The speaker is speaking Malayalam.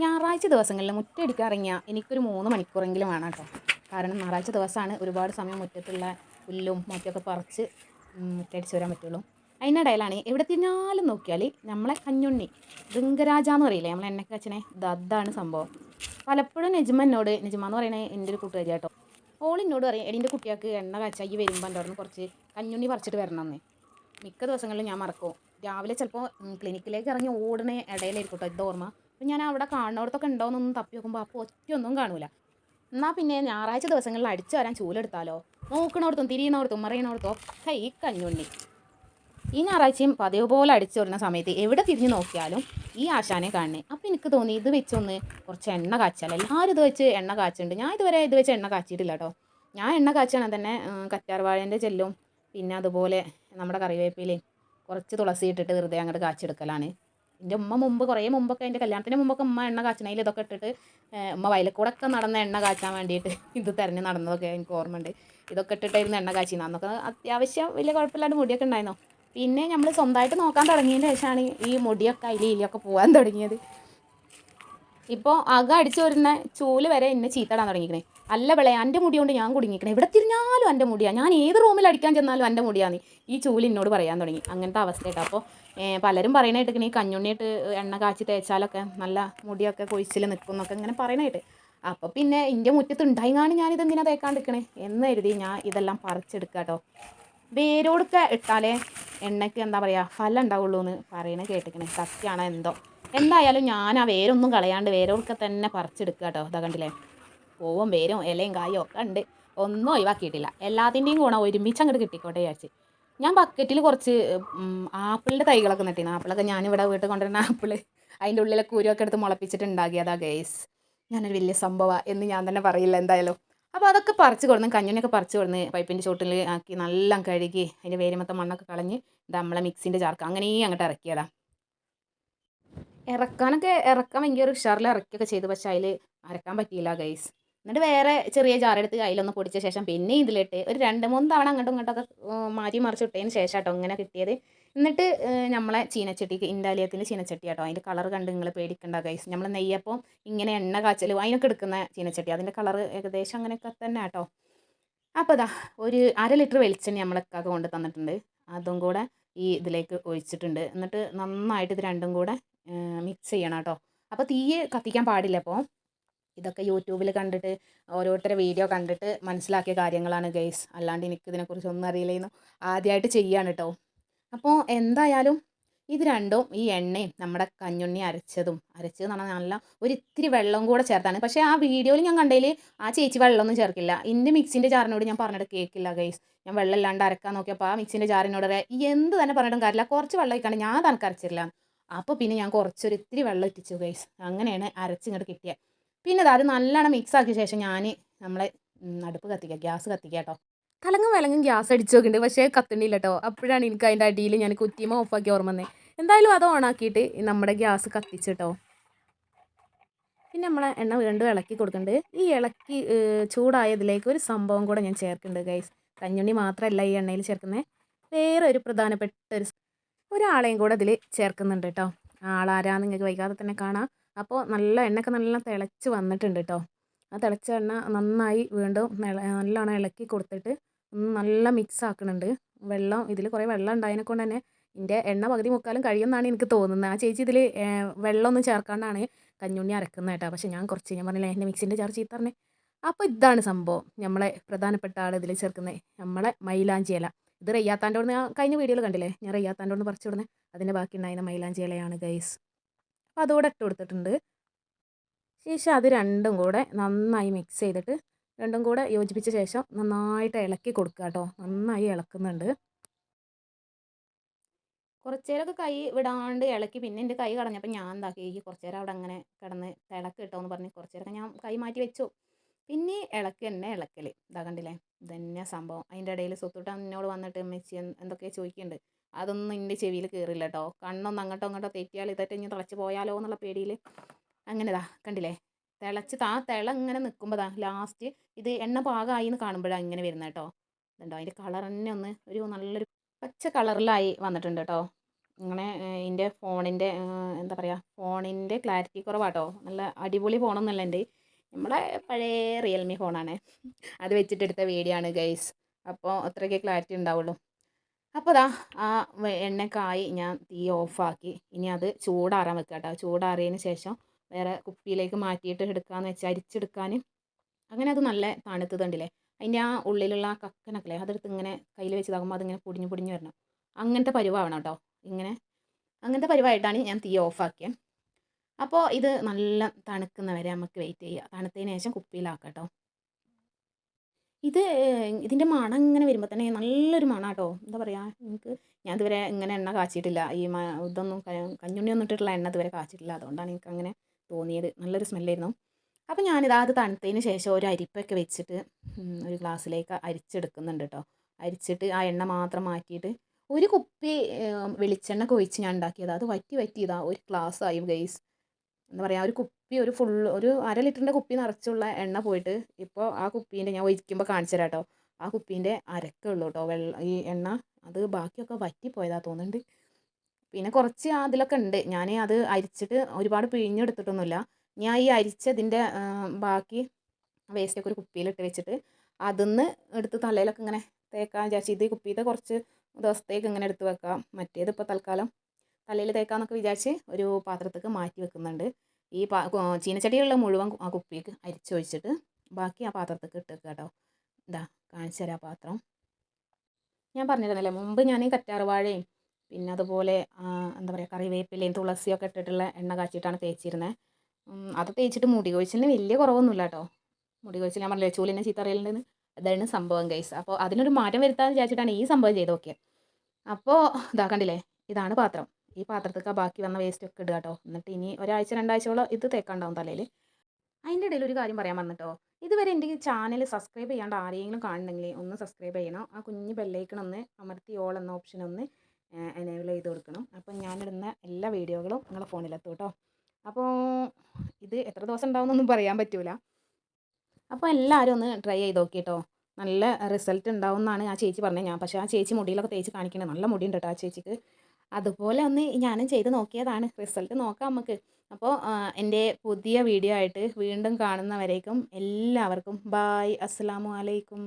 ഞായറാഴ്ച ദിവസങ്ങളിൽ മുറ്റടിക്കാൻ ഇറങ്ങിയാൽ എനിക്കൊരു മൂന്ന് മണിക്കൂറെങ്കിലും വേണം കേട്ടോ. കാരണം ഞായറാഴ്ച ദിവസമാണ് ഒരുപാട് സമയം മുറ്റത്തുള്ള പുല്ലും മറ്റൊക്കെ പറിച്ച് മുറ്റടിച്ച് വരാൻ പറ്റുള്ളൂ. അതിനിടയിലാണ് എവിടെ തിന്നാലും നോക്കിയാൽ നമ്മളെ കഞ്ഞുണ്ണി ബൃങ്കരാജ എന്ന് പറയില്ലേ നമ്മളെ എന്നൊക്കെ അച്ഛനെ അതാണ് സംഭവം. പലപ്പോഴും നെജ്മ എന്നോട് നെജ്മ എന്ന് പറയുന്നത് എന്റെ ഒരു കൂട്ടുകാരി കേട്ടോ ഓൾ പറയും എടീന്റെ കുട്ടികൾക്ക് എണ്ണ കാച്ചായി വരുമ്പോൾ എന്റെ അവിടെ കുറച്ച് കഞ്ഞുണ്ണി പറിച്ചിട്ട് വരണമെന്ന് മിക്ക ദിവസങ്ങളിലും ഞാൻ മറക്കും. രാവിലെ ചിലപ്പോൾ ക്ലിനിക്കിലേക്ക് ഇറങ്ങി ഓടണ ഇടയിലായിരിക്കും കേട്ടോ ഇത് ഓർമ്മ അപ്പം ഞാൻ അവിടെ കാണുന്നവർക്കൊക്കെ ഉണ്ടോയെന്നൊന്നും തപ്പി നോക്കുമ്പോൾ അപ്പോൾ ഒറ്റയൊന്നും കാണൂല. എന്നാൽ പിന്നെ ഞായറാഴ്ച ദിവസങ്ങളിൽ അടിച്ചു വരാൻ ചൂലെടുത്താലോ? നോക്കണോടത്തും തിരിയണോടത്തും മറിയണോടത്തും ഒക്കെ ഈ കഞ്ഞുണ്ണി. ഈ ഞായറാഴ്ചയും പതിവ് പോലെ അടിച്ചു വരുന്ന സമയത്ത് എവിടെ തിരിഞ്ഞു നോക്കിയാലും ഈ ആശാനെ കാണണേ. അപ്പം എനിക്ക് തോന്നി ഇത് വെച്ചൊന്ന് കുറച്ച് എണ്ണ കാച്ചാൽ എല്ലാവരും ഇത് വെച്ച് എണ്ണ കാച്ചുണ്ട് ഞാൻ ഇതുവരെ ഇത് വെച്ച് എണ്ണ കാച്ചിട്ടില്ല കേട്ടോ. ഞാൻ എണ്ണ കാച്ചാണ് തന്നെ കറ്റാർവാഴേന്റെ ചെല്ലും പിന്നെ അതുപോലെ നമ്മുടെ കറിവേപ്പിലയും കുറച്ച് തുളസി ഇട്ടിട്ട് വെറുതെ അങ്ങോട്ട് കാച്ചെടുക്കലാണ്. എന്റെ ഉമ്മ മുമ്പ് കുറേ മുമ്പൊക്കെ എന്റെ കല്യാണത്തിന് മുമ്പൊക്കെ ഉമ്മ എണ്ണ കാച്ചണയിൽ ഇതൊക്കെ ഇട്ടിട്ട് ഉമ്മ വയലക്കൂടൊക്കെ നടന്ന എണ്ണ കാച്ചാൻ വേണ്ടിയിട്ട് ഇത് തിരഞ്ഞ് നടന്നതൊക്കെ എനിക്ക് ഓർമ്മയുണ്ട്. ഇതൊക്കെ ഇട്ടിട്ടായിരുന്നു എണ്ണ കാച്ചിന്ന് അന്നൊക്കെ അത്യാവശ്യം വലിയ കുഴപ്പമില്ലാണ്ട് മുടിയൊക്കെ ഉണ്ടായിരുന്നു. പിന്നെ നമ്മൾ സ്വന്തമായിട്ട് നോക്കാൻ തുടങ്ങിയതിന് ശേഷമാണ് ഈ മുടിയൊക്കെ അതിൽ ഇലിയൊക്കെ പോകാൻ തുടങ്ങിയത്. ഇപ്പോൾ അക അടിച്ചു വരുന്ന ചൂൽ വരെ എന്നെ ചീത്തടാൻ തുടങ്ങിക്കണേ അല്ല വിളയ എന്റെ മുടി കൊണ്ട് ഞാൻ കുടുങ്ങിക്കണേ. എവിടെ തിരിഞ്ഞാലും എന്റെ മുടിയാണ് ഞാൻ ഏത് റൂമിൽ അടിക്കാൻ ചെന്നാലും എന്റെ മുടിയാന്ന് ഈ ചൂൽ എന്നോട് പറയാൻ തുടങ്ങി. അങ്ങനത്തെ അവസ്ഥയായിട്ട്. അപ്പോൾ പലരും പറയണായിട്ട് ഈ കഞ്ഞുണ്ണിയിട്ട് എണ്ണ കാച്ചി തേച്ചാലൊക്കെ നല്ല മുടിയൊക്കെ കൊഴിച്ചിൽ നിൽക്കും എന്നൊക്കെ ഇങ്ങനെ പറയണായിട്ട് അപ്പോൾ പിന്നെ എന്റെ മുറ്റത്ത് ഉണ്ടായിങ്ങാണ് ഞാൻ ഇതെന്തിനാ തേക്കാണ്ടിരിക്കണേ? എന്ന് കരുതി ഞാൻ ഇതെല്ലാം പറിച്ചെടുക്കുക കേട്ടോ വേരോടൊക്കെ ഇട്ടാലേ എണ്ണയ്ക്ക് എന്താ പറയുക ഫലം ഉണ്ടാവുള്ളൂ എന്ന് പറയണ കേട്ടിക്കണേ. സത്യമാണോ എന്തോ. എന്തായാലും ഞാൻ ആ വേരൊന്നും കളയാണ്ട് വേരോടൊക്കെ തന്നെ പറിച്ചെടുക്കുക കേട്ടോ ഇതാ കണ്ടില്ലേ? പൂവും വേരും ഇലയും കായും ഒക്കെ ഉണ്ട് ഒന്നും ഒഴിവാക്കിയിട്ടില്ല. എല്ലാത്തിന്റെയും ഗുണം ഒരുമിച്ച് അങ്ങോട്ട് കിട്ടിക്കോട്ടെ വിചാരിച്ച്. ഞാൻ ബക്കറ്റിൽ കുറച്ച് ആപ്പിളിന്റെ തൈകളൊക്കെ നട്ടിന്. ആപ്പിളൊക്കെ ഞാനിവിടെ വീട്ടിൽ കൊണ്ടുവരുന്ന ആപ്പിൾ അതിന്റെ ഉള്ളിലെ കുരുവൊക്കെ എടുത്ത് മുളപ്പിച്ചിട്ട് ഉണ്ടാക്കിയതാ ഗേസ് ഞാനൊരു വലിയ സംഭവമാണ് എന്ന് ഞാൻ തന്നെ പറയില്ല എന്തായാലും. അപ്പോൾ അതൊക്കെ പറിച്ച് കൊടുന്ന് കഞ്ഞിനൊക്കെ പറിച്ച് കൊടുന്ന് പൈപ്പിന്റെ ചോട്ടിൽ ആക്കി നല്ല കഴുകി അതിന്റെ വേരുമത്തെ മണ്ണൊക്കെ കളഞ്ഞ് ഇത് നമ്മളെ മിക്സിന്റെ ചാർക്ക് അങ്ങനെ അങ്ങോട്ട് ഇറക്കിയതാ. ഇറക്കാനൊക്കെ ഇറക്കാൻ ഭയങ്കര ഉഷാറിൽ ഇറക്കിയൊക്കെ ചെയ്തു. പക്ഷേ അതിൽ അരക്കാൻ പറ്റിയില്ല ഗൈസ് എന്നിട്ട് വേറെ ചെറിയ ജാറെടുത്ത് കയ്യിലൊന്ന് പൊടിച്ച ശേഷം പിന്നെ ഇതിലിട്ട് ഒരു രണ്ട് മൂന്ന് തവണ അങ്ങോട്ടും ഇങ്ങോട്ടൊക്കെ മാറ്റി മറിച്ച് ഇട്ടതിന് ശേഷം കേട്ടോ ഇങ്ങനെ കിട്ടിയത്. എന്നിട്ട് നമ്മളെ ചീനച്ചട്ടിക്ക് ഇൻഡാലിയത്തിന്റെ ചീനച്ചട്ടി കേട്ടോ അതിന്റെ കളർ കണ്ട് നിങ്ങൾ പേടിക്കണ്ട കൈസ് നമ്മൾ നെയ്യപ്പം ഇങ്ങനെ എണ്ണ കാച്ചലും അതിനൊക്കെ എടുക്കുന്ന ചീനച്ചട്ടി. അതിന്റെ കളർ ഏകദേശം അങ്ങനെയൊക്കെ തന്നെ കേട്ടോ അപ്പോൾ ഇതാ ഒരു അര ലിറ്റർ വെളിച്ചെണ്ണ നമ്മളൊക്കെ കൊണ്ട് തന്നിട്ടുണ്ട്. അതും കൂടെ ഈ ഇതിലേക്ക് ഒഴിച്ചിട്ടുണ്ട്. എന്നിട്ട് നന്നായിട്ട് ഇത് രണ്ടും കൂടെ മിക്സ് ചെയ്യണം കേട്ടോ അപ്പോൾ തീ കത്തിക്കാൻ പാടില്ല അപ്പോൾ ഇതൊക്കെ യൂട്യൂബിൽ കണ്ടിട്ട് ഓരോരുത്തരുടെ വീഡിയോ കണ്ടിട്ട് മനസ്സിലാക്കിയ കാര്യങ്ങളാണ് ഗെയ്സ് അല്ലാണ്ട് എനിക്ക് ഇതിനെക്കുറിച്ച് ഒന്നും അറിയില്ലായിരുന്നു ആദ്യമായിട്ട് ചെയ്യാണ് കേട്ടോ അപ്പോൾ എന്തായാലും ഇത് രണ്ടും ഈ എണ്ണയും നമ്മുടെ കഞ്ഞുണ്ണി അരച്ചതും അരച്ചത് എന്ന് പറഞ്ഞാൽ നല്ല ഒരു ഇത്തിരി വെള്ളം കൂടെ ചേർത്താണ്. പക്ഷേ ആ വീഡിയോയിൽ ഞാൻ കണ്ടതിൽ ആ ചേച്ചി വെള്ളമൊന്നും ചേർക്കില്ല. എന്റെ മിക്സിന്റെ ചാറിനോട് ഞാൻ പറഞ്ഞിട്ട് കേൾക്കില്ല ഗൈസ് ഞാൻ വെള്ളം ഇല്ലാണ്ട് അരക്കാൻ നോക്കിയപ്പോൾ ആ മിക്സിന്റെ ജാറിനോട് എന്ത് തന്നെ പറഞ്ഞിട്ടും കാര്യമില്ല. കുറച്ച് വെള്ളം ഒഴിക്കാണ്ട് ഞാൻ തനക്ക് അരച്ചില്ല അപ്പോൾ പിന്നെ ഞാൻ കുറച്ചൊരു ഇത്തിരി വെള്ളം ഇറ്റിച്ചു ഗൈസ് അങ്ങനെയാണ് അരച്ചിങ്ങോട്ട് കിട്ടിയത് പിന്നെ അത് നല്ലോണം മിക്സ് ആക്കിയ ശേഷം ഞാൻ നമ്മളെ അടുപ്പ് കത്തിക്കുക ഗ്യാസ് കത്തിക്കുക കേട്ടോ കലങ്ങും വിലങ്ങും ഗ്യാസ് അടിച്ചു നോക്കുന്നുണ്ട് പക്ഷേ കത്തണില്ല കേട്ടോ അപ്പോഴാണ് എനിക്ക് അതിന്റെ അടിയിൽ ഞാൻ കുറ്റിമ ഓഫാക്കി ഓർമ്മ വന്നത് എന്തായാലും അത് ഓണാക്കിയിട്ട് നമ്മുടെ ഗ്യാസ് കത്തിച്ചിട്ടോ പിന്നെ നമ്മളെ എണ്ണ വീണ്ടും ഇളക്കി കൊടുക്കുന്നുണ്ട് ഈ ഇളക്കി ചൂടായതിലേക്ക് ഒരു സംഭവം കൂടെ ഞാൻ ചേർക്കുന്നുണ്ട് ഗൈസ് കഞ്ഞുണ്ണി മാത്രമല്ല ഈ എണ്ണയിൽ ചേർക്കുന്നത് വേറെ ഒരു പ്രധാനപ്പെട്ട ഒരു ഒരാളെയും കൂടെ അതിൽ ചേർക്കുന്നുണ്ട് കേട്ടോ ആളാരാന്ന് നിങ്ങൾക്ക് വൈകാതെ തന്നെ കാണാം. അപ്പോൾ നല്ല എണ്ണയൊക്കെ നല്ല തിളച്ച് വന്നിട്ടുണ്ട് കേട്ടോ ആ തിളച്ച എണ്ണ നന്നായി വീണ്ടും നല്ലോണം ഇളക്കി കൊടുത്തിട്ട് നല്ല മിക്സ് ആക്കുന്നുണ്ട് വെള്ളം ഇതിൽ കുറേ വെള്ളം ഉണ്ടായതിനെ കൊണ്ട് തന്നെ ഇതിന്റെ എണ്ണ പകുതി മുക്കാലും കഴിയുമെന്നാണ് എനിക്ക് തോന്നുന്നത്. ആ ചേച്ചി ഇതിൽ വെള്ളമൊന്നും ചേർക്കാണ്ടാണ് കഞ്ഞുണ്ണി അരക്കുന്നത് കേട്ടോ പക്ഷേ ഞാൻ കുറച്ച് ഞാൻ പറഞ്ഞില്ലേ എന്റെ മിക്സിന്റെ ചാർജ് ചീത്ത പറഞ്ഞേ അപ്പോൾ ഇതാണ് സംഭവം. നമ്മളെ പ്രധാനപ്പെട്ട ആൾ ഇതിൽ ചേർക്കുന്നത് നമ്മളെ മൈലാഞ്ചി ഇല. ഇത് റയ്യാത്താന്റെ ഞാൻ കഴിഞ്ഞ വീഡിയോയിൽ കണ്ടില്ലേ? ഞാൻ റയ്യാത്താന്റെ ഒന്ന് പറിച്ചു വിടുന്നത് അതിന്റെ ബാക്കി ഉണ്ടായിരുന്ന മൈലാഞ്ചി ഇലയാണ് ഗൈസ് അപ്പോൾ അതുകൂടെ ഇട്ട് കൊടുത്തിട്ടുണ്ട്. ശേഷം അത് രണ്ടും കൂടെ നന്നായി മിക്സ് ചെയ്തിട്ട് രണ്ടും കൂടെ യോജിപ്പിച്ച ശേഷം നന്നായിട്ട് ഇളക്കി കൊടുക്കുക കേട്ടോ നന്നായി ഇളക്കുന്നുണ്ട്. കുറച്ച് നേരമൊക്കെ കൈ വിടാണ്ട് ഇളക്കി പിന്നെ എന്റെ കൈ കടഞ്ഞപ്പോൾ ഞാൻ എന്താക്കി ഈ കുറച്ചേരം അവിടെ അങ്ങനെ കിടന്ന് തിളക്ക് കിട്ടുമെന്ന് പറഞ്ഞ് കുറച്ച് നേരമൊക്കെ ഞാൻ കൈ മാറ്റി വെച്ചു. പിന്നെ ഇളക്ക് തന്നെ ഇളക്കൽ ഇതാ കണ്ടില്ലേ? ഇതന്നെ സംഭവം? അതിന്റെ ഇടയിൽ സ്വത്തുട്ട എന്നോട് വന്നിട്ട് മെച്ചി എന്തൊക്കെ ചോദിക്കുന്നുണ്ട് അതൊന്നും എന്റെ ചെവിയിൽ കയറില്ല കേട്ടോ കണ്ണൊന്നും അങ്ങോട്ടോ അങ്ങോട്ടോ തെറ്റിയാൽ ഇതൊക്കെ ഇനി തിളച്ച് പോയാലോ എന്നുള്ള പേടിയിൽ. അങ്ങനെതാ കണ്ടില്ലേ? തിളച്ച് ആ തിള ഇങ്ങനെ നിൽക്കുമ്പോൾ ലാസ്റ്റ് ഇത് എണ്ണ പാകമായി എന്ന് കാണുമ്പോഴാണ് ഇങ്ങനെ വരുന്നത് കേട്ടോ ഇതുണ്ടോ അതിന്റെ കളർ തന്നെ ഒന്ന് ഒരു നല്ലൊരു പച്ച കളറിലായി വന്നിട്ടുണ്ട് കേട്ടോ ഇങ്ങനെ എന്റെ ഫോണിന്റെ എന്താ പറയുക ഫോണിന്റെ ക്ലാരിറ്റി കുറവാട്ടോ നല്ല അടിപൊളി ഫോണൊന്നുമല്ല എന്റെ നമ്മുടെ പഴയ റിയൽമി ഫോണാണ് അത് വെച്ചിട്ടെടുത്ത വീഡിയോ ആണ് ഗൈസ് അപ്പോൾ അത്രയ്ക്ക് ക്ലാരിറ്റി ഉണ്ടാവുള്ളൂ. അപ്പോൾ ദാ ആ എണ്ണക്കായി ഞാൻ തീ ഓഫാക്കി. ഇനി അത് ചൂടാറാൻ വെക്കുക കേട്ടോ ചൂടാറിയതിന് ശേഷം വേറെ കുപ്പിയിലേക്ക് മാറ്റിയിട്ട് എടുക്കാമെന്ന് വെച്ചാൽ അരിച്ചെടുക്കാൻ അങ്ങനെ അത് നല്ല തണുത്തതുണ്ടല്ലേ? അതിന്റെ ആ ഉള്ളിലുള്ള ആ കക്കനൊക്കെ അതെടുത്ത് ഇങ്ങനെ കയ്യിൽ വെച്ചതാകുമ്പോൾ അതിങ്ങനെ പൊടിഞ്ഞ് പൊടിഞ്ഞ് വരണം. അങ്ങനത്തെ പരുവാവണം കേട്ടോ ഇങ്ങനെ അങ്ങനത്തെ പരുവായിട്ടാണ് ഞാൻ തീ ഓഫാക്കിയത് അപ്പോൾ ഇത് നല്ല തണുക്കുന്ന വരെ നമുക്ക് വെയിറ്റ് ചെയ്യുക തണുത്തതിന് ശേഷം കുപ്പിയിലാക്കാം കേട്ടോ ഇത് ഇതിന്റെ മണം ഇങ്ങനെ വരുമ്പോൾ തന്നെ നല്ലൊരു മണം കേട്ടോ എന്താ പറയുക എനിക്ക് ഞാൻ ഇതുവരെ ഇങ്ങനെ എണ്ണ കാച്ചിട്ടില്ല ഈ ഇതൊന്നും കഞ്ഞുണ്ണി ഒന്നും ഇട്ടിട്ടുള്ള എണ്ണ ഇതുവരെ കാച്ചിട്ടില്ല. അതുകൊണ്ടാണ് എനിക്ക് അങ്ങനെ തോന്നിയത്. നല്ലൊരു സ്മെല്ലായിരുന്നു അപ്പോൾ ഞാനിത് അത് തണുത്തതിന് ശേഷം ഒരു അരിപ്പൊക്കെ വെച്ചിട്ട് ഒരു ഗ്ലാസ്സിലേക്ക് അരിച്ചെടുക്കുന്നുണ്ട് കേട്ടോ അരിച്ചിട്ട് ആ എണ്ണ മാത്രം മാറ്റിയിട്ട് ഒരു കുപ്പി വെളിച്ചെണ്ണ ഒക്കെ ഒഴിച്ച് ഞാൻ ഉണ്ടാക്കിയത്. അത് വറ്റി വറ്റി ഇതാ ഒരു ഗ്ലാസ് ആയി ഗൈസ് എന്താ പറയുക ഒരു കുപ്പി ഒരു ഫുൾ ഒരു അര ലിറ്ററിന്റെ കുപ്പി നിറച്ചുള്ള എണ്ണ പോയിട്ട് ഇപ്പോൾ ആ കുപ്പീന്റെ ഞാൻ ഒഴിക്കുമ്പോൾ കാണിച്ചു തരാം കേട്ടോ ആ കുപ്പീന്റെ അരക്കേ ഉള്ളൂ കേട്ടോ വെള്ള ഈ എണ്ണ അത് ബാക്കിയൊക്കെ വറ്റിപ്പോയതാ തോന്നുന്നുണ്ട് പിന്നെ കുറച്ച് അതിലൊക്കെ ഉണ്ട് ഞാൻ അത് അരിച്ചിട്ട് ഒരുപാട് പിഴിഞ്ഞെടുത്തിട്ടൊന്നുമില്ല ഞാൻ ഈ അരിച്ചതിന്റെ ബാക്കി വേസ്റ്റൊക്കെ ഒരു കുപ്പിയിലിട്ട് വെച്ചിട്ട് അതിന്ന് എടുത്ത് തലയിലൊക്കെ ഇങ്ങനെ തേക്കാൻ വിചാരിച്ചു ഇത് കുപ്പിയിലത്തെ കുറച്ച് ദിവസത്തേക്ക് ഇങ്ങനെ എടുത്ത് വെക്കാം. മറ്റേത് ഇപ്പോൾ തൽക്കാലം തലയിൽ തേക്കാന്നൊക്കെ വിചാരിച്ച് ഒരു പാത്രത്തേക്ക് മാറ്റി വെക്കുന്നുണ്ട്. ഈ പാ ചീനച്ചട്ടിയുള്ള മുഴുവൻ ആ കുപ്പിക്ക് അരിച്ചൊഴിച്ചിട്ട് ബാക്കി ആ പാത്രത്തേക്ക് ഇട്ട് വെക്കുക കേട്ടോ ഇതാ കാണിച്ചു തരാം പാത്രം. ഞാൻ പറഞ്ഞിരുന്നല്ലേ മുമ്പ് ഞാൻ കറ്റാർവാഴയും പിന്നെ അതുപോലെ എന്താ പറയുക കറിവേപ്പിലയും തുളസിയൊക്കെ ഇട്ടിട്ടുള്ള എണ്ണ കാച്ചിട്ടാണ് തേച്ചിരുന്നത് അത് തേച്ചിട്ട് മുടി കൊഴിച്ചിലിന് വലിയ കുറവൊന്നുമില്ല കേട്ടോ മുടി കൊഴിച്ചിൽ ഞാൻ പറഞ്ഞില്ലേ ചൂലിനെ ചീത്തറിയലുണ്ടെന്ന് അതാണ് സംഭവം ഗൈസ് അപ്പോൾ അതിനൊരു മാറ്റം വരുത്താമെന്ന് വിചാരിച്ചിട്ടാണ് ഈ സംഭവം ചെയ്ത് നോക്കിയത് അപ്പോൾ ഇതാക്കണ്ടില്ലേ ഇതാണ് പാത്രം. ഈ പാത്രത്തേക്ക് ബാക്കി വന്ന വേസ്റ്റ് ഒക്കെ ഇടുക കേട്ടോ എന്നിട്ട് ഇനി ഒരാഴ്ച രണ്ടാഴ്ചയോളം ഇത് തേക്കാണ്ടാവും തലയിൽ അതിന്റെ ഇടയിൽ ഒരു കാര്യം പറയാൻ വന്നിട്ടോ. ഇതുവരെ എന്റെ ചാനൽ സബ്സ്ക്രൈബ് ചെയ്യാണ്ട് ആരെങ്കിലും കാണുന്നെങ്കിൽ ഒന്ന് സബ്സ്ക്രൈബ് ചെയ്യണം. ആ കുഞ്ഞ് ബെല്ലൈക്കൺ ഒന്ന് അമർത്തി ഓൾ എന്ന ഓപ്ഷൻ ഒന്ന് എനേബിൾ ചെയ്ത് കൊടുക്കണം. അപ്പം ഞാനിടുന്ന എല്ലാ വീഡിയോകളും നിങ്ങളുടെ ഫോണിലെത്തും കേട്ടോ അപ്പോൾ ഇത് എത്ര ദിവസം ഉണ്ടാവുമെന്നൊന്നും പറയാൻ പറ്റൂല. അപ്പോൾ എല്ലാവരും ഒന്ന് ട്രൈ ചെയ്ത് നോക്കി കേട്ടോ നല്ല റിസൾട്ട് ഉണ്ടാവും എന്നാണ് ആ ചേച്ചി പറഞ്ഞത് ഞാൻ. പക്ഷേ ആ ചേച്ചി മുടിയിലൊക്കെ തേച്ച് കാണിക്കണേ. നല്ല മുടിയുണ്ട് കേട്ടോ ആ ചേച്ചിക്ക്. അതുപോലെ ഒന്ന് ഞാനും ചെയ്ത് നോക്കിയതാണ് റിസൾട്ട് നോക്കാം നമുക്ക്. അപ്പോൾ എന്റെ പുതിയ വീഡിയോ ആയിട്ട് വീണ്ടും കാണുന്നവരേക്കും എല്ലാവർക്കും ബായ് അസ്സാം അലൈക്കും.